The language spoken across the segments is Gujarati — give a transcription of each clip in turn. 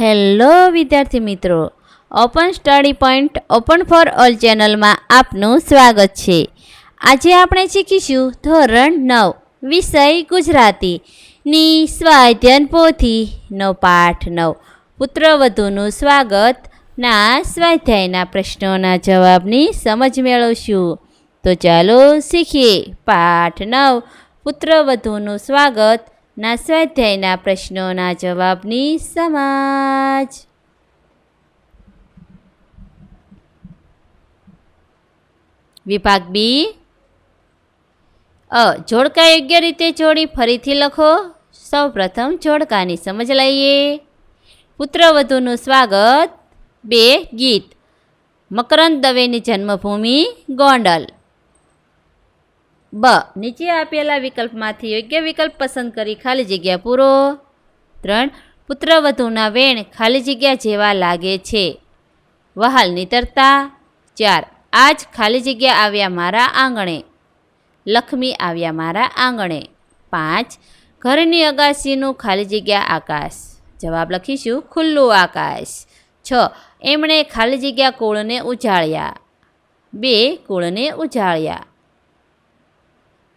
હેલો વિદ્યાર્થી મિત્રો, open study point open for all ચેનલમાં આપનું સ્વાગત છે. આજે આપણે શીખીશું ધોરણ નવ, વિષય ગુજરાતીની સ્વાધ્યાયન પોથીનો પાઠ નવ. પુત્રવધુનું સ્વાગત. ના, સ્વાધ્યાયના પ્રશ્નોના જવાબની સમજ મેળવશું. તો ચાલો શીખીએ. પાઠ નવ, પુત્રવધુનું સ્વાગત. ના સ્વાધ્યાયના પ્રશ્નોના જવાબની સમાજ. વિભાગ બી. અ. જોડકા યોગ્ય રીતે જોડી ફરીથી લખો. સૌ પ્રથમ જોડકાની સમજ લઈએ. પુત્રવધુનું સ્વાગત. બે. ગીત. મકરંદ દવેની જન્મભૂમિ, ગોંડલ. બ. નીચે આપેલા વિકલ્પમાંથી યોગ્ય વિકલ્પ પસંદ કરી ખાલી જગ્યા પૂરો. ત્રણ. પુત્રવધુના વેણ ખાલી જગ્યા જેવા લાગે છે. વહાલ નીતરતા. ચાર. આજ ખાલી જગ્યા આવ્યા મારા આંગણે. લક્ષ્મી આવ્યા મારા આંગણે. પાંચ. ઘરની અગાસીનું ખાલી જગ્યા આકાશ. જવાબ લખીશું, ખુલ્લું આકાશ. છ. એમણે ખાલી જગ્યા કુળને ઉજાળ્યા. બે. કુળને ઉજાળ્યા.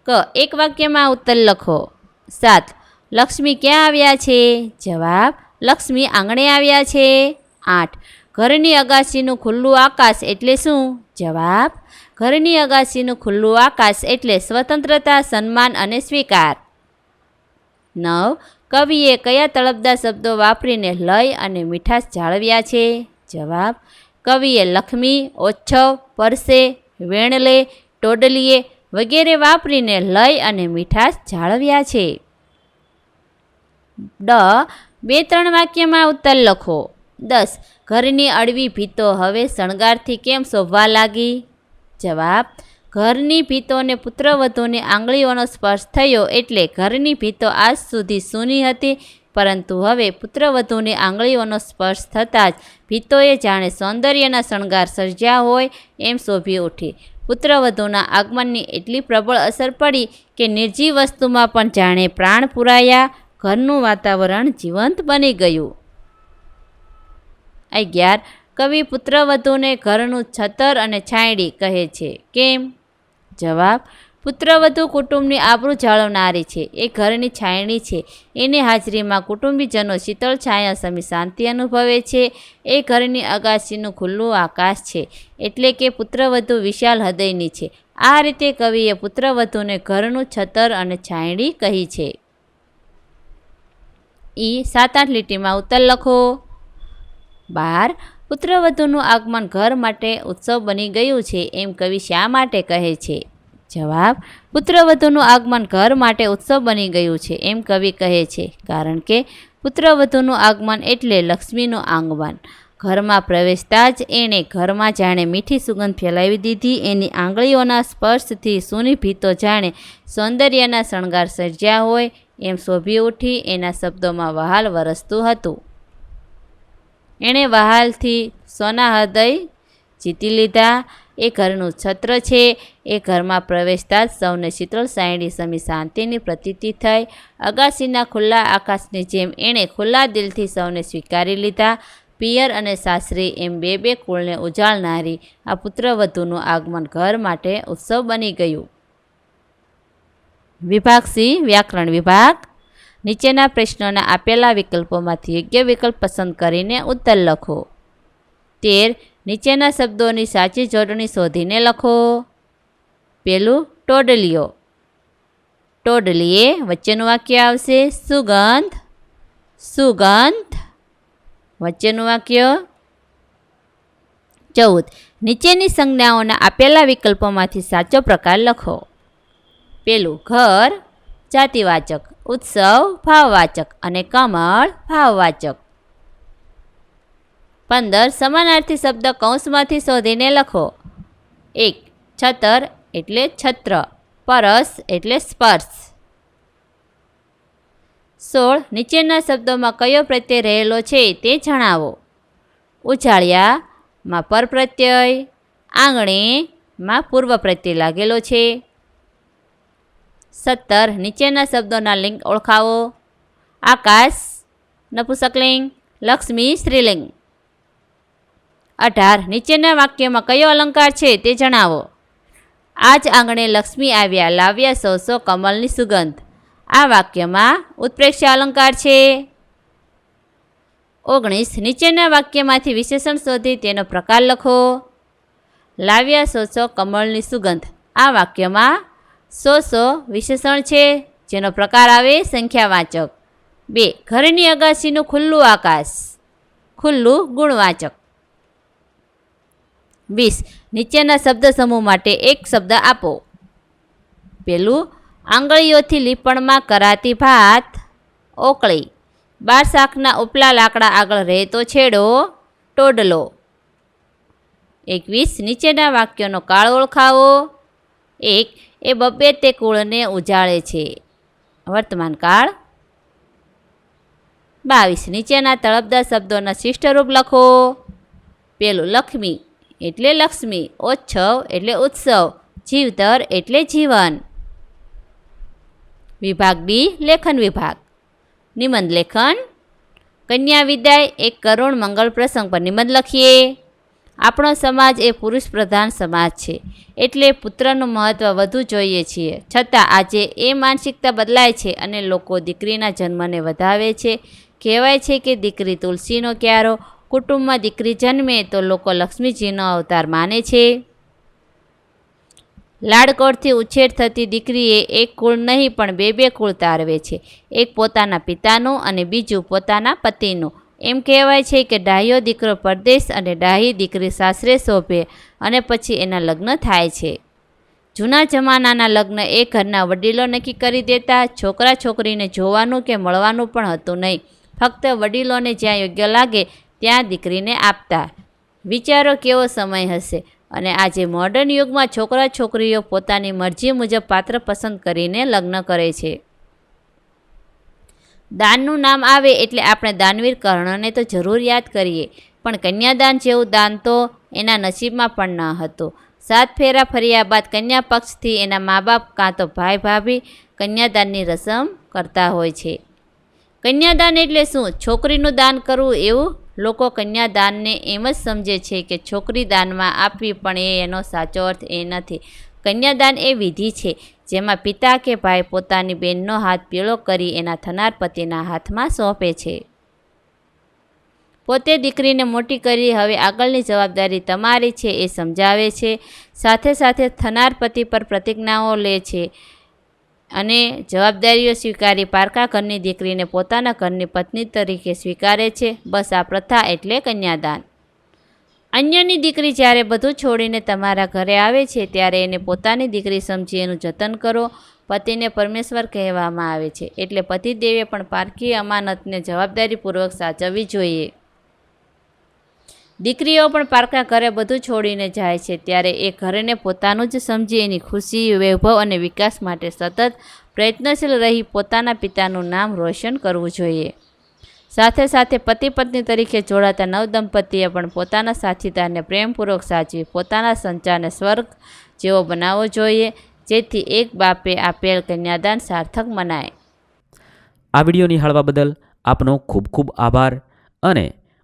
ક, એક વાક્યમાં ઉત્તર લખો. સાત, લક્ષ્મી ક્યાં આવ્યા છે? જવાબ, લક્ષ્મી આંગણે આવ્યા છે. આઠ, ઘરની અગાસીનું ખુલ્લું આકાશ એટલે શું? જવાબ, ઘરની અગાસીનું ખુલ્લું આકાશ એટલે સ્વતંત્રતા, સન્માન અને સ્વીકાર. નવ, કવિએ કયા તળપદા શબ્દો વાપરીને લય અને મીઠાશ જાળવ્યા છે? જવાબ, કવિએ લક્ષ્મી ઓછવ પરસે, વેણલે, ટોડલીએ વગેરે વાપરીને લય અને મીઠાશ જાળવ્યા છે. ડ બે ત્રણ વાક્યમાં ઉત્તર લખો. દસ, ઘરની અળવી ભીતો હવે શણગારથી કેમ શોભવા લાગી? જવાબ, ઘરની ભીતોને પુત્રવધુની આંગળીઓનો સ્પર્શ થયો એટલે ઘરની ભીતો આજ સુધી સૂની હતી, પરંતુ હવે પુત્રવધુની આંગળીઓનો સ્પર્શ થતાં જ ભીતોએ જાણે સૌંદર્યના શણગાર સર્જ્યા હોય એમ શોભી ઉઠી. પુત્રવધુના આગમનની એટલી પ્રબળ અસર પડી કે નિર્જીવ વસ્તુમાં પણ જાણે પ્રાણ પુરાયા, ઘરનું વાતાવરણ જીવંત બની ગયું. અગિયાર, કવિ પુત્રવધુને ઘરનું છતર અને છાંયડી કહે છે. કેમ? જવાબ પુત્રવધુ કુટુંબની આબરૂ જાળવનારી છે. એ ઘરની છાયણી છે. એની હાજરીમાં કુટુંબીજનો શીતળ છાયા સમી શાંતિ અનુભવે છે. એ ઘરની અગાશીનું ખુલ્લું આકાશ છે. એટલે કે પુત્રવધુ વિશાલ હૃદયની છે. આ રીતે કવિએ પુત્રવધુને ઘરનું છતર અને છાયણી કહી છે. ઈ સાત આઠ લીટીમાં ઉત્તર લખો. બાર, પુત્રવધુનું આગમન ઘર માટે ઉત્સવ બની ગયું છે. એમ કવિ શા માટે કહે છે? જવાબ, પુત્રવધુનું આગમન ઘર માટે ઉત્સવ બની ગયું છે, એમ કવિ કહે છે. કારણ કે પુત્રવધુનું આગમન એટલે લક્ષ્મીનું આગમન ઘરમાં પ્રવેશતા જ એણે ઘરમાં જાણે મીઠી સુગંધ ફેલાવી દીધી, એની આંગળીઓના સ્પર્શથી સૂની ભીતો જાણે સૌંદર્યના શણગાર સર્જ્યા હોય, એમ શોભી ઉઠી એના શબ્દોમાં વહાલ વરસતું હતું. એણે વહાલથી સોના હૃદય જીતી લીધા એ ઘરનું છત્ર છે. એ ઘરમાં પ્રવેશતા જ સૌને શીતળ સાયણી સમી શાંતિની પ્રતીતિ થઈ. અગાસીના ખુલ્લા આકાશની જેમ એણે ખુલ્લા દિલથી સૌને સ્વીકારી લીધા. પિયર અને સાસરી એમ બે બે કુળને ઉજાળનારી આ પુત્રવધુનું આગમન ઘર માટે ઉત્સવ બની ગયું. વિભાગ સી, વ્યાકરણ વિભાગ. નીચેના પ્રશ્નોના આપેલા વિકલ્પોમાંથી યોગ્ય વિકલ્પ પસંદ કરીને ઉત્તર લખો. તેર નીચેના શબ્દોની સાચી જોડણી શોધીને લખો. પેલું ટોડલીઓ. ટોડલીએ વચ્ચેનું વાક્ય આવશે સુગંધ. સુગંધ. વચ્ચેનું વાક્ય ચૌદ. નીચેની સંજ્ઞાઓના આપેલા વિકલ્પોમાંથી સાચો પ્રકાર લખો. પેલું ઘર, જાતિવાચક, ઉત્સવ, ભાવવાચક અને કમળ, ભાવવાચક. પંદર સમાનાર્થી શબ્દ કૌંસમાંથી શોધીને લખો. એક, છતર એટલે છત્ર. પરસ એટલે સ્પર્શ. સોળ, નીચેના શબ્દોમાં કયો પ્રત્યય રહેલો છે તે જણાવો. ઉછાળિયામાં પર પ્રત્યય. આંગણેમાં પૂર્વ પ્રત્યય લાગેલો છે. સત્તર, નીચેના શબ્દોના લિંગ ઓળખાવો. આકાશ નપુસકલિંગ લક્ષ્મી, સ્ત્રીલિંગ. અઢાર. નીચેના વાક્યમાં કયો અલંકાર છે તે જણાવો. આજ આંગણે લક્ષ્મી આવ્યા, લાવ્યા સો સો કમલની સુગંધ. આ વાક્યમાં ઉત્પ્રેક્ષા અલંકાર છે. ઓગણીસ. નીચેના વાક્યમાંથી વિશેષણ શોધી તેનો પ્રકાર લખો. લાવ્યા સો સો કમળની સુગંધ. આ વાક્યમાં સો સો વિશેષણ છે, જેનો પ્રકાર આવે સંખ્યાવાચક. બે. ઘરની અગાસીનું ખુલ્લું આકાશ. ખુલ્લું ગુણવાચક. વીસ. નીચેના શબ્દ સમૂહ માટે એક શબ્દ આપો. પેલું, આંગળીઓથી લીપણમાં કરાતી ભાત, ઓકળી. બાર શાકના ઉપલા લાકડા આગળ રહેતો છેડો, ટોડલો. એકવીસ. નીચેના વાક્યોનો કાળ ઓળખાવો. એક, એ બબ્બે તે કુળને ઉજાળે છે. વર્તમાન કાળ. બાવીસ. નીચેના તળપદા શબ્દોના શિષ્ટરૂપ લખો. પેલું, લક્ષ્મી. એટલે લક્ષ્મી ઓચ્છવ એટલે ઉત્સવ, જીવતર એટલે જીવન. વિભાગ ડી લેખન વિભાગ. નિબંધ લેખન, કન્યા વિદાય, એક કરુણ મંગળ પ્રસંગ પર નિબંધ લખીએ. આપણો સમાજ એ પુરુષ પ્રધાન સમાજ છે, એટલે પુત્રનું મહત્ત્વ વધુ જોઈએ છીએ. છતાં આજે એ માનસિકતા બદલાય છે અને લોકો દીકરીના જન્મને વધાવે છે. કહેવાય છે કે દીકરી તુલસીનો ક્યારો કુટુંબમાં દીકરી જન્મે તો લોકો લક્ષ્મીજીનો અવતાર માને છે. લાડકોડથી ઉછેર થતી દીકરીએ એક કુળ નહીં, પણ બે બે કુળ તારવે છે. એક પોતાના પિતાનું અને બીજું પોતાના પતિનું. એમ કહેવાય છે કે ડાહ્યો દીકરો પરદેશ અને ડાહી દીકરી સાસરે શોભે અને પછી એના લગ્ન થાય છે. જૂના જમાનાના લગ્ન એ ઘરના વડીલો નક્કી કરી દેતા. છોકરા છોકરીને જોવાનું કે મળવાનું પણ હતું નહીં. ફક્ત વડીલોને જ્યાં યોગ્ય લાગે ત્યાં દીકરીને આપતા. વિચારો કેવો સમય હશે? અને આજે મોડર્ન યુગમાં છોકરા છોકરીઓ પોતાની મરજી મુજબ પાત્ર પસંદ કરીને લગ્ન કરે છે. દાનનું નામ આવે એટલે આપણે દાનવીર કર્ણને તો જરૂર યાદ કરીએ. પણ કન્યાદાન જેવું દાન તો એના નસીબમાં પણ ન હતું. સાત ફેરા ફર્યા બાદ કન્યા પક્ષથી એના મા બાપ કાં તો ભાઈ ભાભી કન્યાદાનની રસમ કરતા હોય છે. કન્યાદાન એટલે શું? છોકરીનું દાન કરવું એવું લોકો કન્યાદાનને એમ જ સમજે છે કે છોકરી દાનમાં આપવી પણ એ એનો સાચો અર્થ એ નથી. કન્યાદાન એ વિધિ છે, જેમાં પિતા કે ભાઈ પોતાની બહેનનો હાથ પીળો કરી એના થનાર પતિના હાથમાં સોંપે છે. પોતે દીકરીને મોટી કરી હવે આગળની જવાબદારી તમારી છે એ સમજાવે છે. સાથે સાથે થનાર પતિ પર પ્રતિજ્ઞાઓ લે છે. અને જવાબદારીઓ સ્વીકારી પારકા ઘરની દીકરીને પોતાના ઘરની પત્ની તરીકે સ્વીકારે છે. બસ આ પ્રથા એટલે કન્યાદાન. અન્યની દીકરી જ્યારે બધું છોડીને તમારા ઘરે આવે છે, ત્યારે એને પોતાની દીકરી સમજી એનું જતન કરો. પતિને પરમેશ્વર કહેવામાં આવે છે. એટલે પતિદેવે પણ પારકી અમાનતને જવાબદારીપૂર્વક સાચવવી જોઈએ. દીકરીઓ પણ પારકા ઘરે બધું છોડીને જાય છે ત્યારે એ ઘરેને પોતાનું જ સમજી એની ખુશી, વૈભવ અને વિકાસ માટે સતત પ્રયત્નશીલ રહી પોતાના પિતાનું નામ રોશન કરવું જોઈએ. સાથે સાથે પતિ પત્ની તરીકે જોડાતા નવદંપતીએ પણ પોતાના સાથીદારને પ્રેમપૂર્વક સાચવી પોતાના સંચારને સ્વર્ગ જેવો બનાવવો જોઈએ, જેથી એક બાપે આપેલ કન્યાદાન સાર્થક મનાય. આ વીડિયો નિહાળવા બદલ આપનો ખૂબ ખૂબ આભાર અને